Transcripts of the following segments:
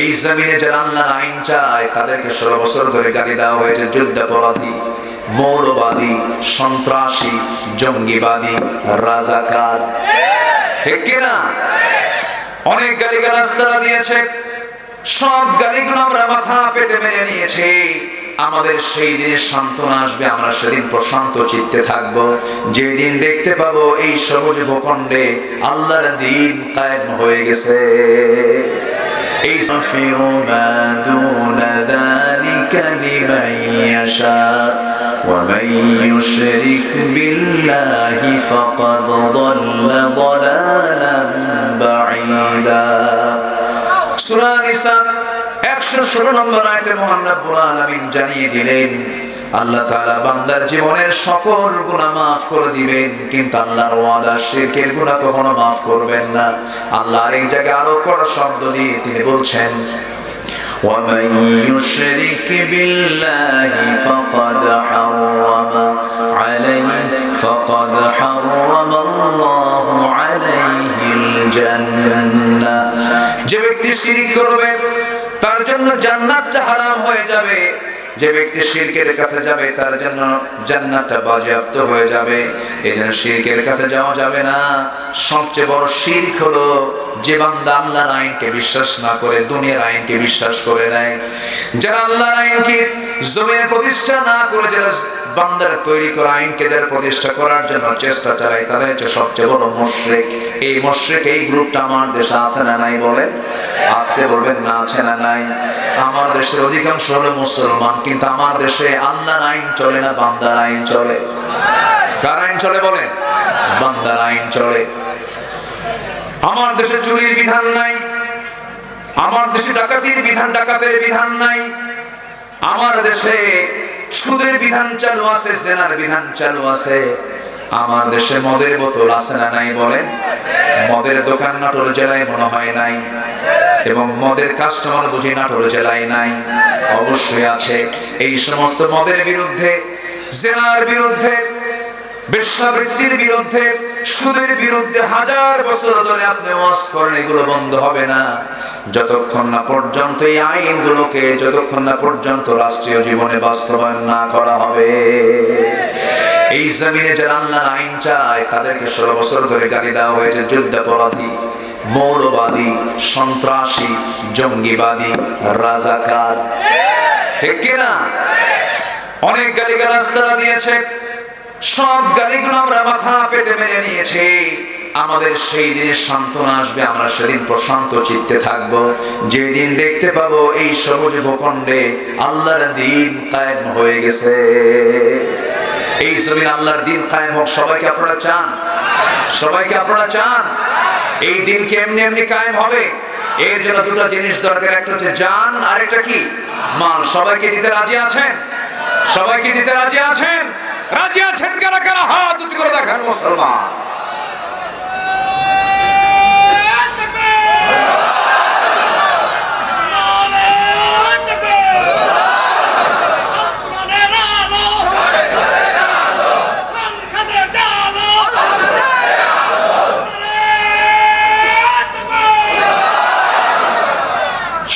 এই জমিনে যারা আল্লাহর আইন চায়, তাদেরকে ষোলো বছর ধরে গালি দেওয়া হয়েছে, যুদ্ধাপরাধী, মৌলবাদী, সন্ত্রাসী, জঙ্গিবাদী, রাজাকার। ঠিক কিনা? অনেক গালিগালাজ তারা দিয়েছে। সব গালিগুলো আমরা মাথা পেটে মেনে নিয়েছি। আমাদের সেই দিনে সান্ত্বনা আসবে, আমরা সেদিন প্রশান্ত চিত্তে থাকব। যেদিন দেখতে পাবো এই সবুজ ভূখণ্ডে আল্লাহর দিন কায়েম হয়ে গেছে। এই সফিরু মা দুনা যালিকা লিমান ইয়াশা ومن يشرك بالله فقد ضل ضلالا بعيدا সূরা নিসা 116 নম্বর আয়াতে মহান রব্বুল আলামিন জানিয়ে দিলেন আল্লাহ তাআলা বান্দার জীবনের সকল গুনাহ maaf করে দিবেন কিন্তু আল্লাহর ওয়াদা শিরকের গুনাহ কখনো maaf করবেন না আল্লাহ এই জায়গায় আরো কড়া শব্দ দিয়ে তিনি বলছেন ومن يشرك بالله فقد حرم عليه فقد حرم الله عليه الجنة যে ব্যক্তি শিরিক করবে তার জন্য জান্নাতটা হারাম হয়ে যাবে যে ব্যক্তি শিরকের কাছে যাবে, তার জন্য জান্নাতটা বাজেয়াপ্ত হয়ে যাবে। এই জন্য শিরকের কাছে যাওয়া যাবে না। সবচেয়ে বড় শিল্প হলো যে বান্দা আল্লাহর আইনকে বিশ্বাস না করে, দুনিয়ার আইনকে বিশ্বাস করে নেয়। যারা আল্লাহর আইনকে জমির প্রতিষ্ঠা না করে, যারা বান্দার তৈরি করা, আইনকে যারা প্রতিষ্ঠা করার জন্য চেষ্টা চালায় তারা হচ্ছে সবচেয়ে বড় মুশরিক। এই মুশরিক, এই গ্রুপটা আমার দেশে আছে না নাই বলে? আজকে বলবেন না, আছে না নাই? আমার দেশের অধিকাংশ হলো মুসলমান, কিন্তু আমার দেশে আল্লাহর আইন চলে না, বান্দার আইন চলে। কার আইন চলে বলে বান্দার আইন চলে। আমার দেশে চুরির বিধান নাই। আমার দেশে ডাকাতির বিধান, ডাকাতের বিধান নাই। আমার দেশে সুদের বিধান চালু আছে, জেনার বিধান চালু আছে। আমার দেশে মদের বোতল আছে না নাই বলেন? মদের দোকান নাটোর জেলায় মনে হয় নাই। এবং মদের কাস্টমার বুঝি নাটোর জেলায় নাই। অবশ্যই আছে। এই সমস্ত মদের বিরুদ্ধে, জেনার বিরুদ্ধে, বেশ্যাবৃত্তির বিরুদ্ধে সুদের বিরুদ্ধে হাজার বছর ধরে আপনি ওয়াজ করেন, এগুলো বন্ধ হবে না। যতক্ষণ না পর্যন্ত এই আইনগুলোকে, যতক্ষণ না পর্যন্ত রাষ্ট্রীয় জীবনে বাস্তবায়ন না করা হবে। এই জমিনে যারা আল্লাহর আইন চায়, তাদেরকে ষোলো বছর ধরে গালি দেওয়া হয়েছে, যুদ্ধাপরাধী, মৌলবাদী, সন্ত্রাসী, জঙ্গিবাদী, রাজাকার। ঠিক কিনা? অনেক গালিগালাজ তারা দিয়েছে। সব গালিগুলো আমরা মাথা পেতে মেনে নিয়েছি। আমাদের সেই দিনে সান্ত্বনা আসবে, আমরা সেদিন প্রশান্ত চিত্তে থাকব। যেদিন দেখতে পাবো এই সবুজ ভূখণ্ডে আল্লাহর দিন কায়েম হয়ে গেছে। এই জমিন আল্লাহর দিন কায়েম হোক, সবাইকে আপনারা চান? সবাইকে আপনারা চান? এই দিনকে এমনি এমনি কায়েম হবে? এর জন্য দুটো জিনিস দরকার, একটা হচ্ছে জান আর একটা কি? মাল। সবাইকে দিতে রাজি আছেন? সবাইকে দিতে রাজি আছেন? রাজি আছেন কারা কারা? হাত উঁচু করে দেখান, মুসলমান।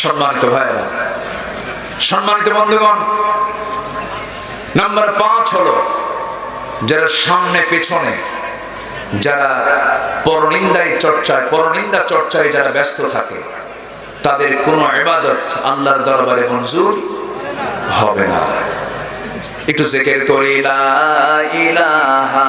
সম্মানিত ভাইরা সম্মানিত বন্ধুগণ, নাম্বার পাঁচ হলো যারা সামনে পেছনে, যারা পরনিন্দায় চর্চায়, পরনিন্দা চর্চায় যারা ব্যস্ত থাকে, তাদের কোনো ইবাদত আল্লাহর দরবারে মঞ্জুর হবে না। একটু জেকের করি ইলাহা